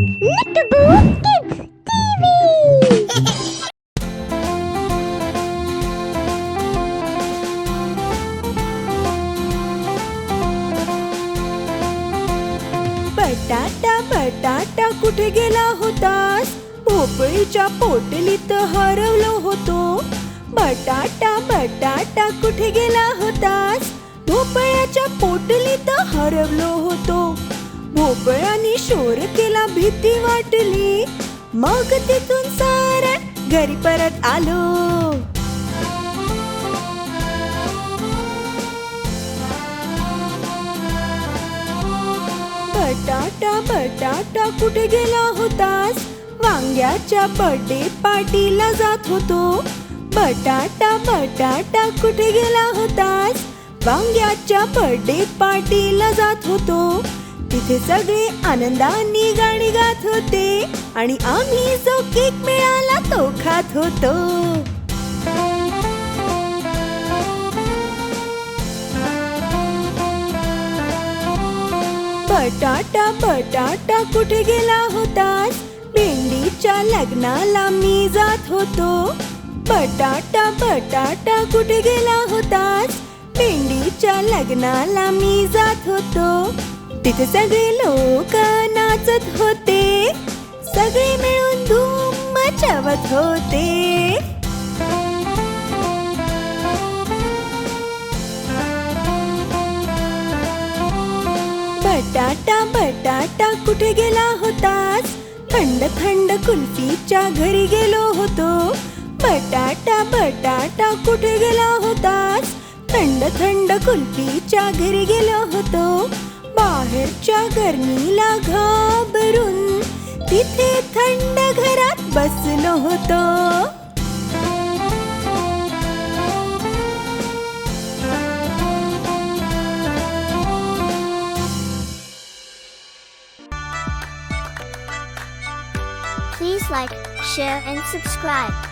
बटाटा बटाटा कुठे गेला होतास? भोपळीच्या पोटलीत हरवलो होतो. बटाटा बटाटा कुठे गेला होतास? भोपळ्याच्या पोटलीत हरवलो होतो. भोपळ्याने शोर केला भीती वाटली. मग तिथून सारा घरी परत आलो. बटाटा बटाटा कुठे गेला होतास? वांग्याच्या बर्थडे पार्टीला जात होतो. बटाटा बटाटा कुठे गेला होतास? वांग्याच्या बर्थडे पार्टीला जात होतो. तिथे सगळे आनंदाने गाणी गात होते आणि आम्ही जो केक मिळाला तो खात होतो. बटाटा बटाटा कुठे गेला होतास? भेंडीच्या लग्नाला मी जात होतो. बटाटा बटाटा कुठे गेला होतास? भेंडीच्या लग्नाला मी जात होतो. तिथे सगळे लोक नाचत होते. सगळे मिळून धूम मचावत होते. बटाटा बटाटा कुठे गेला होतास? थंड थंड कुल्फीच्या घरी गेलो होतो. बटाटा बटाटा कुठे गेला होतास? थंड थंड कुल्फीच्या घरी गेलो होतो. बाहेरच्या गर्मीला घाबरून तिथे थंड घरात बसलो होतो Please like, share, and subscribe.